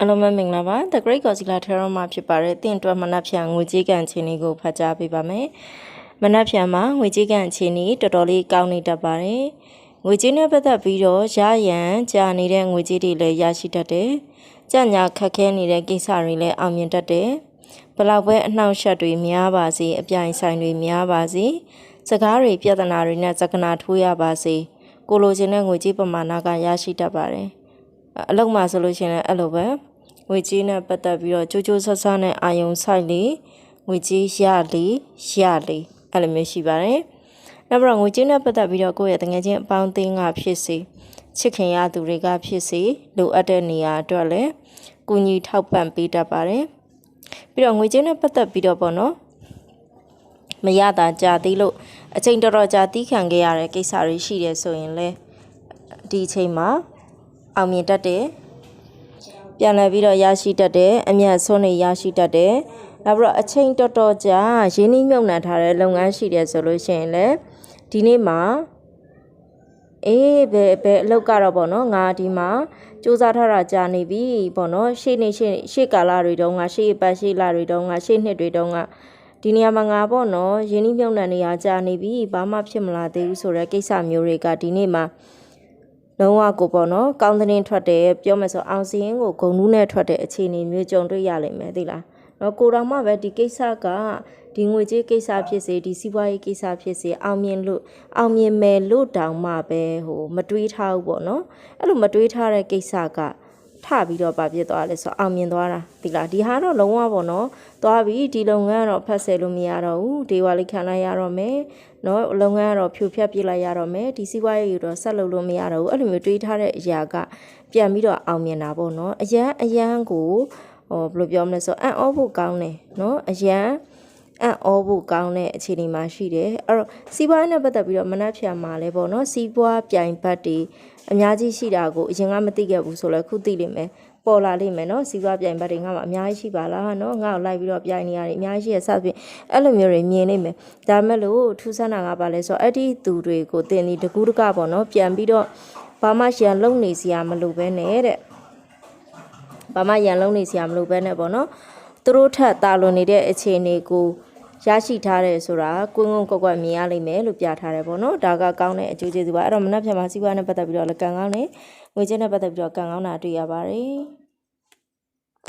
အားလုံးပဲမင်္ဂလာပါ The Great Godzilla Tarot မှာဖြစ်ပါတယ်တင့်အတွက်မနက်ဖြန်ငွေကြေးကန်အခြေအနေကိုဖတ်ကြားပေးပါမယ်မနက်ဖြန်မှာငွေကြေးကန်အခြေအနေတော်တော်လေးကောင်းနေတတ်ပါတယ်ငွေကြေးနဲ့ပတ်သက်ပြီးတော့ရရန်ကြာနေတဲ့ငွေကြေးတွေလည်းရရှိတတ်တယ်ကြညာခက်ခဲနေတဲ့ကိစ္စတွေလည်းအောင်မြင်တတ်တယ်ဘလောက်ပဲအနှောင့်အယှက်တွေများပါစေအပြိုင်ဆိုင်တွေများပါစေစကားတွေပြဿနာတွေနဲ့စကနာထိုးရပါစေကိုလိုချင်တဲ့ငွေကြေးပမာဏကရရှိတတ်ပါတယ် အလုပ်မှာဆိုလို့ရှိရင်လည်းအဲ့လိုပဲငွေကြေးနဲ့ပတ်သက်ပြီးတော့ကြိုးကြိုးဆဆနဲ့အာယုံဆိုင်လေငွေကြေးရလေရလေအဲ့လိုမျိုးရှိပါတယ်။နောက်ပြီးတော့ငွေကြေးနဲ့ပတ်သက်ပြီးတော့ကိုယ့်ရဲ့တငယ်ချင်းအပေါင်းအသင်းကဖြစ်စေချစ်ခင်ရသူတွေကဖြစ်စေလိုအပ်တဲ့နေရာအတွက်လည်းကူညီထောက်ပံ့ပေးတတ်ပါတယ်။ပြီးတော့ငွေကြေးနဲ့ပတ်သက်ပြီးတော့ပေါ့နော်မရတာကြာသေးလို့အချိန်တော်တော်ကြာတီးခံခဲ့ရတဲ့ကိစ္စတွေရှိတယ်ဆိုရင်လည်းဒီအချိန်မှာ အောင်မြင်တတ်တယ်ပြန်လည်ပြီးတော့ရရှိတတ်တယ်အမြတ်ဆုံးနေရရှိတတ်တယ်နောက်ပြီးတော့အချိန်တော်တော်ကြာရင်းနှီးမြှုပ်နှံထားတဲ့လုပ်ငန်းရှိတယ်ဆိုလို့ရှိရင်လည်းဒီနေ့မှာအေးဘယ်ဘယ်အလုပ်ကတော့ပေါ့နော်ငါဒီမှာစူးစမ်းထားတာကြာနေပြီပေါ့နော်ရှေ့နေရှေ့ရှေ့ကာလတွေတုန်းကရှေ့ပတ်ရှေ့လတွေတုန်းကရှေ့နှစ်တွေတုန်းကဒီနေရာမှာငါပေါ့နော်ရင်းနှီးမြှုပ်နှံနေရကြာနေပြီဘာမှဖြစ်မလာသေးဘူးဆိုတဲ့ကိစ္စမျိုးတွေကဒီနေ့မှာ လုံးဝကိုပေါ့နော်ကောင်းတဲ့ထွက်တယ်ပြောမယ်ဆိုအောင်စရင်ကိုဂုံနူးနဲ့ထွက်တဲ့အခြေအနေမျိုးကြုံတွေ့ရလိမ့်မယ်သိလားနော်ကိုတော်မှပဲဒီကိစ္စကဒီငွေကြေးကိစ္စဖြစ်စေဒီစီးပွားရေးကိစ္စဖြစ်စေအောင်မြင်လို့အောင်မြင်မယ်လို့တောင်မှပဲဟိုမတွေးထားဘူးပေါ့နော်အဲ့လိုမတွေးထားတဲ့ကိစ္စက ထပြီးတော့ဗဖြစ်သွားလဲဆိုအောင်မြင်သွားတာဒီလားဒီဟာတော့လုံးဝပေါ့နော်သွားပြီဒီလုပ်ငန်းကတော့ဖတ်ဆယ်လို့မရတော့ဘူးဒေဝါလေးခံလိုက်ရတော့မယ်နော်လုပ်ငန်းကတော့ဖြူဖြတ်ပြစ်လိုက်ရတော့မယ်ဒီစီးပွားရေးတော့ဆက်လုပ်လို့မရတော့ဘူးအဲ့လိုမျိုးတွေးထားတဲ့အရာကပြန်ပြီးတော့အောင်မြင်တာပေါ့နော်အရန်အရန်ကိုဟောဘယ်လိုပြောမလဲဆိုအံ့ဩဖို့ကောင်းတယ်နော်အရန် အံ့ဩဖို့ကောင်းတဲ့အခြေအနေမှာရှိတယ်အဲ့တော့စီးပွားရေးနဲ့ပတ်သက်ပြီးတော့မနှက်ဖြန်မှာလဲပေါ့နော်စီးပွားပြိုင်ဘတ်တွေအများကြီးရှိတာကိုအရင်ကမသိခဲ့ဘူးဆိုလဲခုသိလိမ့်မယ်ပေါ်လာလိမ့်မယ်နော်စီးပွားပြိုင်ဘတ်တွေငါ့မှာအများကြီးရှိပါလားနော်ငါ့ကိုလိုက်ပြီးတော့ပြိုင်နေရတယ်အများကြီးရစသဖြင့်အဲ့လိုမျိုးတွေမြင်နေမယ်ဒါမဲ့လို့ထူးဆန်းတာကပါလဲဆိုတော့အဲ့ဒီသူတွေကိုတင်ဒီတကူးတကပေါ့နော်ပြန်ပြီးတော့ဘာမှရန်လုံနေစရာမလိုပဲနဲ့တဲ့ဘာမှရန်လုံနေစရာမလိုပဲနဲ့ပေါ့နော်သူတို့ထက်တာလွန်နေတဲ့အခြေအနေကို ရရှိထားတယ်ဆိုတာကွင်းကွင်းကွက်ကွက်မြင်ရလိမ့်မယ်လို့ပြထားတယ်ပေါ့နော်ဒါကကောင်းတဲ့အကျိုးကျေးဇူးပါအဲ့တော့မနက်ဖြန်မှာစီးပွားနဲ့ပတ်သက်ပြီးတော့လည်းကံကောင်းနေငွေကြေးနဲ့ပတ်သက်ပြီးတော့ကံကောင်းတာတွေ့ရပါတယ်